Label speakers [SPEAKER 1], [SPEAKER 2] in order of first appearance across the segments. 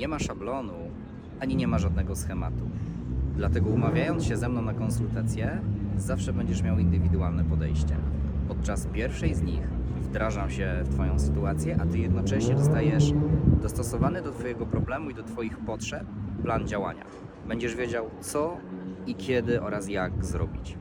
[SPEAKER 1] Nie ma szablonu, ani nie ma żadnego schematu. Dlatego umawiając się ze mną na konsultację, zawsze będziesz miał indywidualne podejście. Podczas pierwszej z nich wdrażam się w Twoją sytuację, a Ty jednocześnie dostajesz dostosowany do Twojego problemu i do Twoich potrzeb plan działania. Będziesz wiedział, co i kiedy oraz jak zrobić.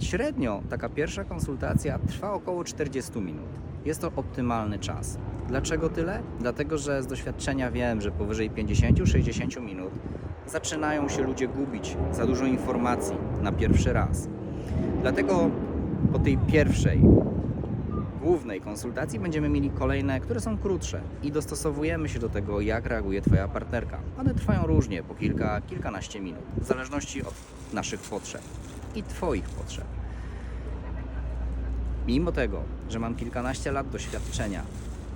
[SPEAKER 1] Średnio taka pierwsza konsultacja trwa około 40 minut. Jest to optymalny czas. Dlaczego tyle? Dlatego, że z doświadczenia wiem, że powyżej 50-60 minut zaczynają się ludzie gubić za dużo informacji na pierwszy raz. Dlatego po tej pierwszej głównej konsultacji będziemy mieli kolejne, które są krótsze i dostosowujemy się do tego, jak reaguje Twoja partnerka. One trwają różnie, po kilka, kilkanaście minut, w zależności od naszych potrzeb i Twoich potrzeb. Mimo tego, że mam kilkanaście lat doświadczenia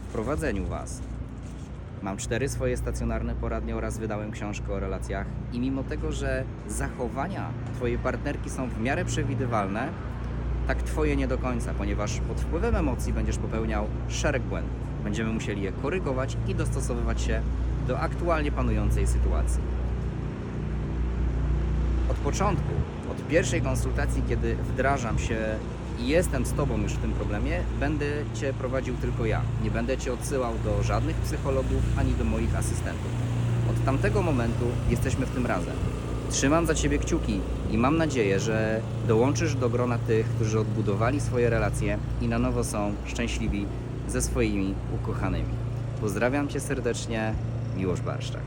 [SPEAKER 1] prowadzeniu Was, mam cztery swoje stacjonarne poradnie oraz wydałem książkę o relacjach i mimo tego, że zachowania Twojej partnerki są w miarę przewidywalne, tak Twoje nie do końca, ponieważ pod wpływem emocji będziesz popełniał szereg błędów. Będziemy musieli je korygować i dostosowywać się do aktualnie panującej sytuacji. Od początku, od pierwszej konsultacji, kiedy wdrażam się i jestem z Tobą już w tym problemie, będę Cię prowadził tylko ja. Nie będę Cię odsyłał do żadnych psychologów ani do moich asystentów. Od tamtego momentu jesteśmy w tym razem. Trzymam za Ciebie kciuki i mam nadzieję, że dołączysz do grona tych, którzy odbudowali swoje relacje i na nowo są szczęśliwi ze swoimi ukochanymi. Pozdrawiam Cię serdecznie, Miłosz Barszczak.